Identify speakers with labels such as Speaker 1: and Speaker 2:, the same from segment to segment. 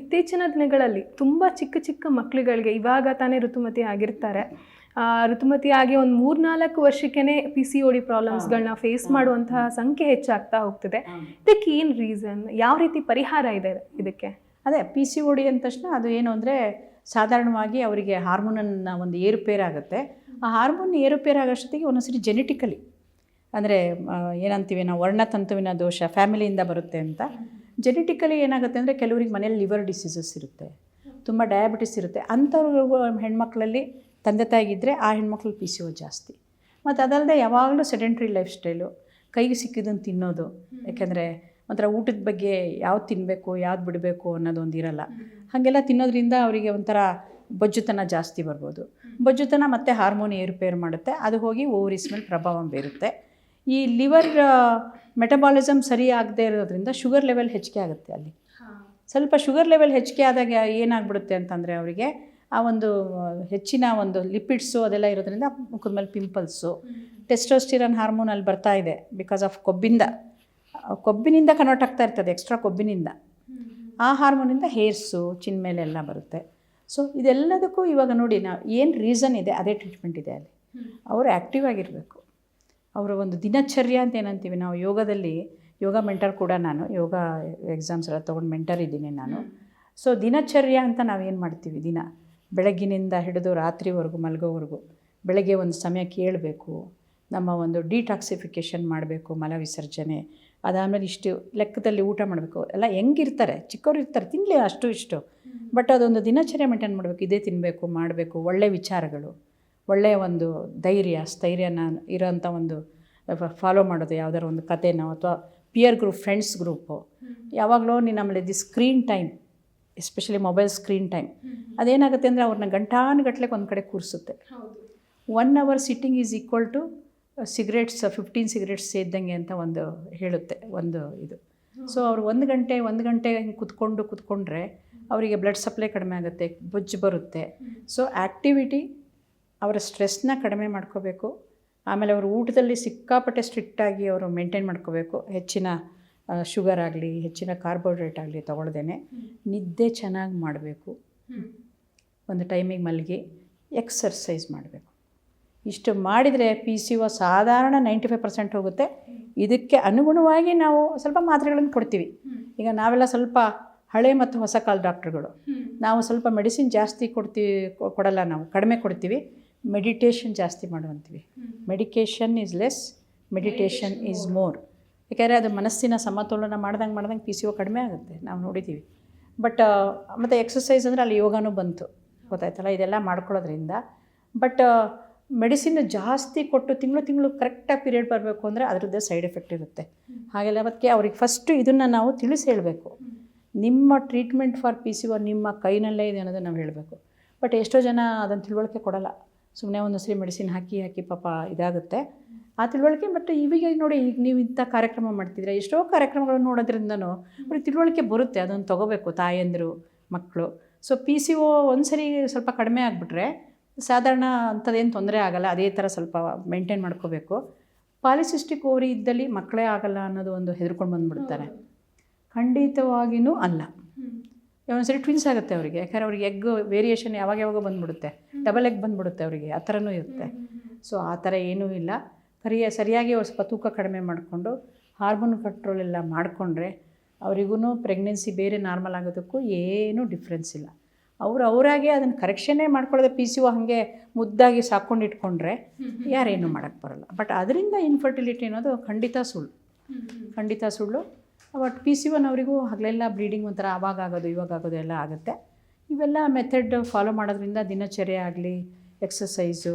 Speaker 1: ಇತ್ತೀಚಿನ ದಿನಗಳಲ್ಲಿ ತುಂಬ ಚಿಕ್ಕ ಚಿಕ್ಕ ಮಕ್ಕಳುಗಳಿಗೆ ಇವಾಗ ತಾನೇ ಋತುಮತಿ ಆಗಿರ್ತಾರೆ. ಋತುಮತಿಯಾಗಿ ಒಂದು ಮೂರ್ನಾಲ್ಕು ವರ್ಷಕ್ಕೇ ಪಿ ಸಿ ಒ ಡಿ ಪ್ರಾಬ್ಲಮ್ಸ್ಗಳನ್ನ ಫೇಸ್ ಮಾಡುವಂತಹ ಸಂಖ್ಯೆ ಹೆಚ್ಚಾಗ್ತಾ ಹೋಗ್ತಿದೆ. ಇದಕ್ಕೆ ಏನು ರೀಸನ್ ಯಾವ ರೀತಿ ಪರಿಹಾರ ಇದೆ ಇದಕ್ಕೆ?
Speaker 2: ಅದೇ ಪಿ ಸಿ ಒ ಡಿ ಅಂದ ತಕ್ಷಣ ಅದು ಏನು ಅಂದರೆ ಸಾಧಾರಣವಾಗಿ ಅವರಿಗೆ ಹಾರ್ಮೋನನ್ನ ಒಂದು ಏರುಪೇರಾಗುತ್ತೆ. ಆ ಹಾರ್ಮೋನ್ ಏರುಪೇರಾಗೋಷ್ಟೊತ್ತಿಗೆ ಒಂದೊಂದ್ಸರಿ ಜೆನೆಟಿಕಲಿ ಅಂದರೆ ಏನಂತೀವಿ ನಾವು ವರ್ಣತಂತುವಿನ ದೋಷ ಫ್ಯಾಮಿಲಿಯಿಂದ ಬರುತ್ತೆ ಅಂತ. ಜೆನೆಟಿಕಲಿ ಏನಾಗುತ್ತೆ ಅಂದರೆ ಕೆಲವರಿಗೆ ಮನೇಲಿ ಲಿವರ್ ಡಿಸೀಸಸ್ ಇರುತ್ತೆ. ತುಂಬ ಡಯಾಬಿಟಿಸ್ ಇರುತ್ತೆ. ಅಂಥವ್ರು ಹೆಣ್ಮಕ್ಳಲ್ಲಿ ತಂದೆ ತಾಯಿಗಿದ್ದರೆ ಆ ಹೆಣ್ಮಕ್ಳಲ್ಲಿ ಪಿ ಸಿ ಓ ಜಾಸ್ತಿ. ಮತ್ತು ಅದಲ್ಲದೆ ಯಾವಾಗಲೂ ಸೆಡೆಂಟ್ರಿ ಲೈಫ್ ಸ್ಟೈಲು ಕೈಗೆ ಸಿಕ್ಕಿದ್ದನ್ನು ತಿನ್ನೋದು. ಯಾಕೆಂದರೆ ಒಂಥರ ಊಟದ ಬಗ್ಗೆ ಯಾವ್ದು ತಿನ್ನಬೇಕು ಯಾವ್ದು ಬಿಡಬೇಕು ಅನ್ನೋದೊಂದು ಇರಲ್ಲ. ಹಾಗೆಲ್ಲ ತಿನ್ನೋದ್ರಿಂದ ಅವರಿಗೆ ಒಂಥರ ಬೊಜ್ಜುತನ ಜಾಸ್ತಿ ಬರ್ಬೋದು. ಬೊಜ್ಜುತನ ಮತ್ತು ಹಾರ್ಮೋನ್ ಏರುಪೇರು ಮಾಡುತ್ತೆ. ಅದು ಹೋಗಿ ಓವರಿಸ್ ಮೇಲೆ ಪ್ರಭಾವ ಬೀರುತ್ತೆ. ಈ ಲಿವರ್ ಮೆಟಬಾಲಿಸಮ್ ಸರಿ ಆಗದೆ ಇರೋದ್ರಿಂದ ಶುಗರ್ ಲೆವೆಲ್ ಹೆಚ್ಚಿಗೆ ಆಗುತ್ತೆ ಅಲ್ಲಿ. ಸ್ವಲ್ಪ ಶುಗರ್ ಲೆವೆಲ್ ಹೆಚ್ಚಿಗೆ ಆದಾಗ ಏನಾಗ್ಬಿಡುತ್ತೆ ಅಂತಂದರೆ ಅವರಿಗೆ ಆ ಒಂದು ಹೆಚ್ಚಿನ ಒಂದು ಲಿಪಿಡ್ಸು ಅದೆಲ್ಲ ಇರೋದ್ರಿಂದ ಮುಖದ ಮೇಲೆ ಪಿಂಪಲ್ಸು ಟೆಸ್ಟೋಸ್ಟಿರನ್ ಹಾರ್ಮೋನ್ ಅಲ್ಲಿ ಬರ್ತಾ ಇದೆ ಬಿಕಾಸ್ ಆಫ್ ಕೊಬ್ಬಿಂದ. ಕೊಬ್ಬಿನಿಂದ ಕನ್ವರ್ಟ್ ಆಗ್ತಾ ಇರ್ತದೆ ಎಕ್ಸ್ಟ್ರಾ ಕೊಬ್ಬಿನಿಂದ. ಆ ಹಾರ್ಮೋನಿಂದ ಹೇರ್ಸು ಚಿನ್ ಮೇಲೆ ಎಲ್ಲ ಬರುತ್ತೆ. ಸೊ ಇದೆಲ್ಲದಕ್ಕೂ ಇವಾಗ ನೋಡಿ ನಾವು ಏನು ರೀಸನ್ ಇದೆ ಅದೇ ಟ್ರೀಟ್ಮೆಂಟ್ ಇದೆ ಅಲ್ಲಿ. ಅವರು ಆ್ಯಕ್ಟಿವ್ ಆಗಿರಬೇಕು. ಅವರ ಒಂದು ದಿನಚರ್ಯ ಅಂತ ಏನಂತೀವಿ ನಾವು ಯೋಗದಲ್ಲಿ ಯೋಗ ಮೆಂಟರ್ ಕೂಡ ನಾನು ಯೋಗ ಎಕ್ಸಾಮ್ಸ್ ಎಲ್ಲ ತೊಗೊಂಡು ಮೆಂಟರ್ ಇದ್ದೀನಿ ನಾನು. ಸೊ ದಿನಚರ್ಯ ಅಂತ ನಾವೇನು ಮಾಡ್ತೀವಿ? ದಿನ ಬೆಳಗ್ಗಿನಿಂದ ಹಿಡಿದು ರಾತ್ರಿವರೆಗೂ ಮಲಗೋವರೆಗೂ ಬೆಳಗ್ಗೆ ಒಂದು ಸಮಯ ಕೇಳಬೇಕು ನಮ್ಮ ಒಂದು ಡಿಟಾಕ್ಸಿಫಿಕೇಷನ್ ಮಾಡಬೇಕು ಮಲ ವಿಸರ್ಜನೆ ಅದಾದಮೇಲೆ ಇಷ್ಟು ಲೆಕ್ಕದಲ್ಲಿ ಊಟ ಮಾಡಬೇಕು ಎಲ್ಲ ಹೆಂಗಿರ್ತಾರೆ? ಚಿಕ್ಕವ್ರು ಇರ್ತಾರೆ ತಿನ್ನಲಿ ಅಷ್ಟು ಇಷ್ಟು. ಬಟ್ ಅದೊಂದು ದಿನಚರ್ಯ ಮೇಂಟೈನ್ ಮಾಡಬೇಕು ಇದೇ ತಿನ್ನಬೇಕು ಮಾಡಬೇಕು ಒಳ್ಳೆಯ ವಿಚಾರಗಳು. ಒಳ್ಳೆಯ ಒಂದು ಧೈರ್ಯ ಸ್ಥೈರ್ಯನ ಇರೋಂಥ ಒಂದು ಫಾಲೋ ಮಾಡೋದು ಯಾವ್ದಾರು ಒಂದು ಕಥೆನೋ ಅಥವಾ ಪಿಯರ್ ಗ್ರೂಪ್ ಫ್ರೆಂಡ್ಸ್ ಗ್ರೂಪು ಯಾವಾಗಲೂ ನೀನು ಆಮೇಲೆ the screen time especially mobile screen time ಅದೇನಾಗುತ್ತೆ ಅಂದರೆ ಅವ್ರನ್ನ ಗಂಟಾನುಗಟ್ಲೆಗೆ ಒಂದು ಕಡೆ ಕೂರಿಸುತ್ತೆ. One hour sitting is equal to cigarettes fifteen cigarettes ಸೇದ್ದಂಗೆ ಅಂತ ಒಂದು ಹೇಳುತ್ತೆ ಒಂದು ಇದು. ಸೊ ಅವ್ರು ಒಂದು ಗಂಟೆ ಒಂದು ಗಂಟೆ ಹಿಂಗೆ ಕುತ್ಕೊಂಡು ಕುತ್ಕೊಂಡ್ರೆ ಅವರಿಗೆ ಬ್ಲಡ್ ಸಪ್ಲೈ ಕಡಿಮೆ ಆಗುತ್ತೆ ಬೊಜ್ಜು ಬರುತ್ತೆ. ಸೊ ಆ್ಯಕ್ಟಿವಿಟಿ ಅವರ ಸ್ಟ್ರೆಸ್ನ ಕಡಿಮೆ ಮಾಡ್ಕೋಬೇಕು. ಆಮೇಲೆ ಅವರು ಊಟದಲ್ಲಿ ಸಿಕ್ಕಾಪಟ್ಟೆ ಸ್ಟ್ರಿಕ್ಟಾಗಿ ಅವರು ಮೇಂಟೈನ್ ಮಾಡ್ಕೋಬೇಕು. ಹೆಚ್ಚಿನ ಶುಗರ್ ಆಗಲಿ ಹೆಚ್ಚಿನ ಕಾರ್ಬೋಹೈಡ್ರೇಟ್ ಆಗಲಿ ತೊಗೊಳ್ದೇನೆ. ನಿದ್ದೆ ಚೆನ್ನಾಗಿ ಮಾಡಬೇಕು. ಒಂದು ಟೈಮಿಗೆ ಮಲಗಿ ಎಕ್ಸರ್ಸೈಸ್ ಮಾಡಬೇಕು. ಇಷ್ಟು ಮಾಡಿದರೆ ಪಿ ಸಿ ಒ ಸಾಧಾರಣ ನೈಂಟಿ ಫೈವ್ ಪರ್ಸೆಂಟ್ ಹೋಗುತ್ತೆ ಇದಕ್ಕೆ ಅನುಗುಣವಾಗಿ ನಾವು ಸ್ವಲ್ಪ ಮಾತ್ರೆಗಳನ್ನು ಕೊಡ್ತೀವಿ. ಈಗ ನಾವೆಲ್ಲ ಸ್ವಲ್ಪ ಹಳೆ ಮತ್ತು ಹೊಸ ಕಾಲ ಡಾಕ್ಟ್ರುಗಳು ನಾವು ಸ್ವಲ್ಪ ಮೆಡಿಸಿನ್ ಜಾಸ್ತಿ ಕೊಡ್ತೀವಿ ಕೊಡಲ್ಲ ನಾವು ಕಡಿಮೆ ಕೊಡ್ತೀವಿ. ಮೆಡಿಟೇಷನ್ ಜಾಸ್ತಿ ಮಾಡುವಂತೀವಿ. Medication is less meditation is more ಯಾಕೆಂದರೆ ಅದು ಮನಸ್ಸಿನ ಸಮತೋಲನ ಮಾಡ್ದಂಗೆ ಮಾಡ್ದಂಗೆ ಪಿ ಸಿ ಒ ಕಡಿಮೆ ಆಗುತ್ತೆ ನಾವು ನೋಡಿದ್ದೀವಿ ಬಟ್ ಮತ್ತು ಎಕ್ಸಸೈಸ್ ಅಂದರೆ ಅಲ್ಲಿ ಯೋಗನೂ ಬಂತು. ಗೊತ್ತಾಯ್ತಲ್ಲ? ಇದೆಲ್ಲ ಮಾಡ್ಕೊಳ್ಳೋದ್ರಿಂದ. ಬಟ್ ಮೆಡಿಸಿನ್ ಜಾಸ್ತಿ ಕೊಟ್ಟು ತಿಂಗಳು ತಿಂಗಳು ಕರೆಕ್ಟಾಗಿ ಪೀರಿಯಡ್ ಬರಬೇಕು ಅಂದರೆ ಅದರದ್ದೇ ಸೈಡ್ ಎಫೆಕ್ಟ್ ಇರುತ್ತೆ. ಹಾಗೆಲ್ಲ ಅದಕ್ಕೆ ಅವ್ರಿಗೆ ಫಸ್ಟು ಇದನ್ನು ನಾವು ತಿಳಿಸಿ ಹೇಳಬೇಕು. ನಿಮ್ಮ treatment for P C O ನಿಮ್ಮ ಕೈನಲ್ಲೇ ಇದೆ ಅನ್ನೋದನ್ನು ನಾವು ಹೇಳಬೇಕು. ಬಟ್ ಎಷ್ಟೋ ಜನ ಅದನ್ನು ತಿಳುವಳಿಕೆ ಕೊಡಲ್ಲ. ಸುಮ್ಮನೆ ಒಂದು ಸರಿ ಮೆಡಿಸಿನ್ ಹಾಕಿ ಹಾಕಿ ಪಾಪ ಇದಾಗುತ್ತೆ. ಆ ತಿಳುವಳಿಕೆ ಬಟ್ ಇವಾಗ ನೋಡಿ ಈಗ ನೀವು ಇಂಥ ಕಾರ್ಯಕ್ರಮ ಮಾಡ್ತಿದ್ರೆ ಎಷ್ಟೋ ಕಾರ್ಯಕ್ರಮಗಳು ನೋಡೋದ್ರಿಂದನೂ ಅವ್ರಿಗೆ ತಿಳುವಳಿಕೆ ಬರುತ್ತೆ ಅದನ್ನು ತೊಗೋಬೇಕು ತಾಯಂದಿರು ಮಕ್ಕಳು. ಸೊ ಪಿ ಸಿ ಒ ಒಂದು ಸರಿ ಸ್ವಲ್ಪ ಕಡಿಮೆ ಆಗಿಬಿಟ್ರೆ ಸಾಧಾರಣ ಅಂಥದ್ದೇನು ತೊಂದರೆ ಆಗಲ್ಲ ಅದೇ ಥರ ಸ್ವಲ್ಪ ಮೇಂಟೈನ್ ಮಾಡ್ಕೋಬೇಕು. ಪಾಲಿಸಿಸ್ಟಿಕ್ ಓವರಿ ಇದ್ದಲ್ಲಿ ಮಕ್ಕಳೇ ಆಗಲ್ಲ ಅನ್ನೋದು ಒಂದು ಹೆದರ್ಕೊಂಡು ಬಂದುಬಿಡ್ತಾರೆ. ಖಂಡಿತವಾಗಿಯೂ ಅಲ್ಲ. ಒಂದ್ಸರಿ ಟ್ವಿನ್ಸ್ ಆಗುತ್ತೆ ಅವರಿಗೆ. ಯಾಕಂದ್ರೆ ಅವ್ರಿಗೆ ಎಗ್ ವೇರಿಯೇಷನ್ ಯಾವಾಗ ಯಾವಾಗ ಬಂದ್ಬಿಡುತ್ತೆ. ಡಬಲ್ ಎಗ್ ಬಂದ್ಬಿಡುತ್ತೆ ಅವರಿಗೆ. ಆ ಥರನೂ ಇರುತ್ತೆ. ಸೊ ಆ ಥರ ಏನೂ ಇಲ್ಲ. ಸರಿಯ ಸರಿಯಾಗಿ ಅವ್ರು ಸ್ವಲ್ಪ ತೂಕ ಕಡಿಮೆ ಮಾಡಿಕೊಂಡು ಹಾರ್ಮೋನ್ ಕಂಟ್ರೋಲ್ ಎಲ್ಲ ಮಾಡಿಕೊಂಡ್ರೆ ಅವರಿಗೂ ಪ್ರೆಗ್ನೆನ್ಸಿ ಬೇರೆ ನಾರ್ಮಲ್ ಆಗೋದಕ್ಕೂ ಏನೂ ಡಿಫ್ರೆನ್ಸ್ ಇಲ್ಲ. ಅವ್ರು ಅವರಾಗೆ ಅದನ್ನು ಕರೆಕ್ಷನ್ನೇ ಮಾಡ್ಕೊಳ್ಳೋದೆ ಪಿ ಸಿ ಒ ಹಾಗೆ ಮುದ್ದಾಗಿ ಸಾಕೊಂಡು ಇಟ್ಕೊಂಡ್ರೆ ಯಾರೇನು ಮಾಡೋಕ್ಕೆ ಬರಲ್ಲ. ಬಟ್ ಅದರಿಂದ ಇನ್ಫರ್ಟಿಲಿಟಿ ಅನ್ನೋದು ಖಂಡಿತ ಸುಳ್ಳು. ಖಂಡಿತ ಸುಳ್ಳು. ಬಟ್ ಪಿ ಸಿ ಒನ್ ಅವರಿಗೂ ಹಗಲೆಲ್ಲ ಬ್ಲೀಡಿಂಗ್ ಒಂಥರ ಅವಾಗ ಆಗೋದು ಇವಾಗ ಆಗೋದು ಎಲ್ಲ ಆಗುತ್ತೆ. ಇವೆಲ್ಲ ಮೆಥಡ್ ಫಾಲೋ ಮಾಡೋದ್ರಿಂದ ದಿನಚರ್ಯ ಆಗಲಿ ಎಕ್ಸಸೈಸು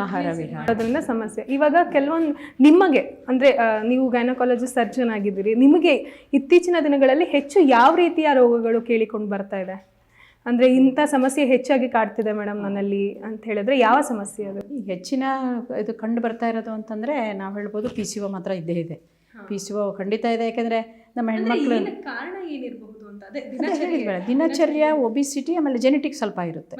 Speaker 2: ಆಹಾರ ವಿಹಾರ
Speaker 1: ಅದರಿಂದ ಸಮಸ್ಯೆ. ಇವಾಗ ಕೆಲವೊಂದು ನಿಮಗೆ ಅಂದರೆ ನೀವು ಗೈನಕಾಲಜಿ ಸರ್ಜನ್ ಆಗಿದ್ದೀರಿ ನಿಮಗೆ ಇತ್ತೀಚಿನ ದಿನಗಳಲ್ಲಿ ಹೆಚ್ಚು ಯಾವ ರೀತಿಯ ರೋಗಗಳು ಕೇಳಿಕೊಂಡು ಬರ್ತಾ ಇದೆ? ಅಂದರೆ ಇಂಥ ಸಮಸ್ಯೆ ಹೆಚ್ಚಾಗಿ ಕಾಡ್ತಿದೆ ಮೇಡಮ್ ನನ್ನಲ್ಲಿ ಅಂತ ಹೇಳಿದ್ರೆ ಯಾವ ಸಮಸ್ಯೆ ಅದು?
Speaker 2: ಹೆಚ್ಚಿನ ಇದು ಕಂಡು ಬರ್ತಾ ಇರೋದು ಅಂತಂದರೆ ನಾವು ಹೇಳ್ಬೋದು ಪಿ ಸಿ ಒ ಮಾತ್ರ ಇದ್ದೇ ಇದೆ. ಪಿ ಸಿ ಒ ಖಂಡಿತ ಇದೆ ಯಾಕೆಂದರೆ ನಮ್ಮ ಹೆಣ್ಮಕ್ಳು
Speaker 1: ಕಾರಣ ಏನಿರಬಹುದು
Speaker 2: ದಿನಚರ್ಯ. ಒಬಿಸಿಟಿ ಆಮೇಲೆ ಜೆನೆಟಿಕ್ ಸ್ವಲ್ಪ ಇರುತ್ತೆ.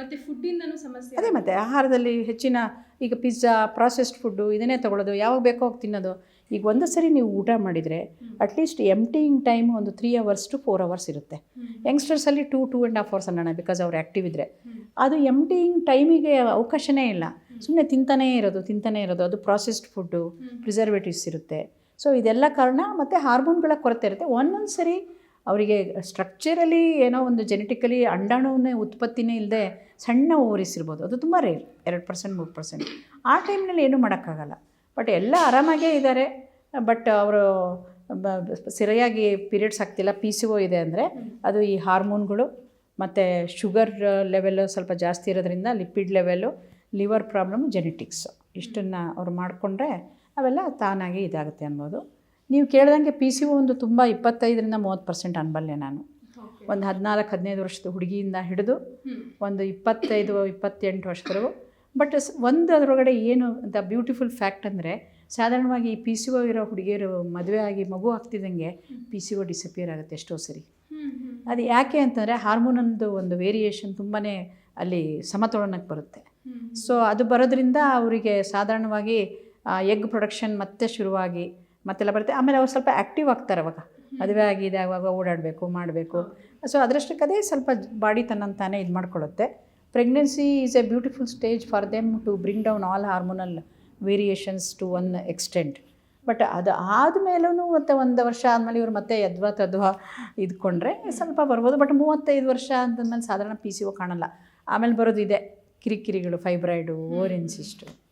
Speaker 1: ಸಮಸ್ಯೆ
Speaker 2: ಅದೇ ಮತ್ತೆ ಆಹಾರದಲ್ಲಿ ಹೆಚ್ಚಿನ ಈಗ ಪಿಜ್ಜಾ ಪ್ರಾಸೆಸ್ಡ್ ಫುಡ್ಡು ಇದನ್ನೇ ತೊಗೊಳೋದು ಯಾವಾಗ ಬೇಕೋ ಹೋಗಿ ತಿನ್ನೋದು. ಈಗ ಒಂದು ಸರಿ ನೀವು ಊಟ ಮಾಡಿದರೆ ಅಟ್ಲೀಸ್ಟ್ ಎಂಟಿಂಗ್ ಟೈಮ್ ಒಂದು three hours to four hours ಇರುತ್ತೆ. ಯಂಗ್ಸ್ಟರ್ಸಲ್ಲಿ two two and half hours ಅನ್ನೋಣ because ಅವ್ರು ಆ್ಯಕ್ಟಿವ್ ಇದ್ದರೆ ಅದು ಎಂಟಿಂಗ್ ಟೈಮಿಗೆ ಅವಕಾಶನೇ ಇಲ್ಲ. ಸುಮ್ಮನೆ ತಿಂತಾನೇ ಇರೋದು ತಿಂತಾನೇ ಇರೋದು. ಅದು ಪ್ರಾಸೆಸ್ಡ್ ಫುಡ್ಡು ಪ್ರಿಸರ್ವೇಟಿವ್ಸ್ ಇರುತ್ತೆ. ಸೊ ಇದೆಲ್ಲ ಕಾರಣ ಮತ್ತು ಹಾರ್ಮೋನ್ಗಳ ಕೊರತೆ ಇರುತ್ತೆ. ಒಂದೊಂದು ಸರಿ ಅವರಿಗೆ ಸ್ಟ್ರಕ್ಚರಲಿ ಏನೋ ಒಂದು ಜೆನೆಟಿಕಲಿ ಅಂಡಾಣುವನ್ನೇ ಉತ್ಪತ್ತಿನೇ ಇಲ್ಲದೆ ಸಣ್ಣ ಓವರಿಸ್ ಇರ್ಬೋದು ಅದು ತುಂಬ ರೇರ್ ಎರಡು ಪರ್ಸೆಂಟ್ ಮೂರು ಪರ್ಸೆಂಟ್ ಆ ಟೈಮ್ನಲ್ಲಿ ಏನೂ ಮಾಡೋಕ್ಕಾಗಲ್ಲ. ಬಟ್ ಎಲ್ಲ ಆರಾಮಾಗೇ ಇದ್ದಾರೆ ಬಟ್ ಅವರು ಸರಿಯಾಗಿ ಪೀರಿಯಡ್ಸ್ ಆಗ್ತಿಲ್ಲ. ಪಿ ಸಿ ಒ ಇದೆ ಅಂದರೆ ಅದು ಈ ಹಾರ್ಮೋನ್ಗಳು ಮತ್ತು ಶುಗರ್ ಲೆವೆಲ್ಲು ಸ್ವಲ್ಪ ಜಾಸ್ತಿ ಇರೋದ್ರಿಂದ lipid level liver problem genetics ಇಷ್ಟನ್ನು ಅವ್ರು ಮಾಡಿಕೊಂಡ್ರೆ ಅವೆಲ್ಲ ತಾನಾಗಿ ಇದಾಗುತ್ತೆ ಅನ್ಬೋದು. ನೀವು ಕೇಳ್ದಂಗೆ ಪಿ ಸಿ ಒಂದು ತುಂಬ ಇಪ್ಪತ್ತೈದರಿಂದ ಮೂವತ್ತು ಪರ್ಸೆಂಟ್ ಅನ್ಬಲ್ಲೆ ನಾನು. ಒಂದು ಹದಿನಾಲ್ಕು ಹದಿನೈದು ವರ್ಷದ ಹುಡುಗಿಯಿಂದ ಹಿಡಿದು ಒಂದು ಇಪ್ಪತ್ತೈದು ಇಪ್ಪತ್ತೆಂಟು ವರ್ಷದವರೆಗೂ. ಬಟ್ ಒಂದು ಅದರೊಳಗಡೆ ಏನು ದ ಬ್ಯೂಟಿಫುಲ್ ಫ್ಯಾಕ್ಟ್ ಅಂದರೆ ಸಾಧಾರಣವಾಗಿ ಈ ಪಿ ಸಿ ಒ ಇರೋ ಹುಡುಗಿಯರು ಮದುವೆ ಆಗಿ ಮಗು ಆಗ್ತಿದ್ದಂಗೆ ಪಿ ಸಿ ಒ ಡಿಸಪಿಯರ್ ಆಗುತ್ತೆ ಎಷ್ಟೋ ಸರಿ. ಅದು ಯಾಕೆ ಅಂತಂದರೆ ಹಾರ್ಮೋನಂದು ಒಂದು ವೇರಿಯೇಷನ್ ತುಂಬಾ ಅಲ್ಲಿ ಸಮತೋಲನಕ್ಕೆ ಬರುತ್ತೆ. ಸೊ ಅದು ಬರೋದ್ರಿಂದ ಅವರಿಗೆ ಸಾಧಾರಣವಾಗಿ ಎಗ್ ಪ್ರೊಡಕ್ಷನ್ ಮತ್ತೆ ಶುರುವಾಗಿ ಮತ್ತೆಲ್ಲ ಬರುತ್ತೆ. ಆಮೇಲೆ ಅವ್ರು ಸ್ವಲ್ಪ ಆ್ಯಕ್ಟಿವ್ ಆಗ್ತಾರೆ ಅವಾಗ. ಮದುವೆ ಆಗಿದೆ ಆವಾಗ ಓಡಾಡಬೇಕು ಮಾಡಬೇಕು. ಸೊ ಅದರಷ್ಟಕ್ಕದೇ ಸ್ವಲ್ಪ ಬಾಡಿ ತನ್ನಂತಾನೆ ಇದು ಮಾಡ್ಕೊಳ್ಳುತ್ತೆ. Pregnancy is a beautiful stage for them to bring down all hormonal variations to one extent but ಅದು ಆದಮೇಲೂ ಮತ್ತು ಒಂದು ವರ್ಷ ಆದಮೇಲೆ ಇವರು ಮತ್ತೆ ಯದ್ವಾ ತದ್ವಾ ಇದ್ಕೊಂಡ್ರೆ ಸ್ವಲ್ಪ ಬರ್ಬೋದು. ಬಟ್ ಮೂವತ್ತೈದು ವರ್ಷ ಅಂತಂದ್ಮೇಲೆ ಸಾಧಾರಣ ಪಿ ಸಿ ಓ ಕಾಣಲ್ಲ. ಆಮೇಲೆ ಬರೋದು ಇದೆ ಕಿರಿಕಿರಿಗಳು ಫೈಬ್ರಾಯ್ಡು ಓರೆನ್ಸ್ ಇಷ್ಟು.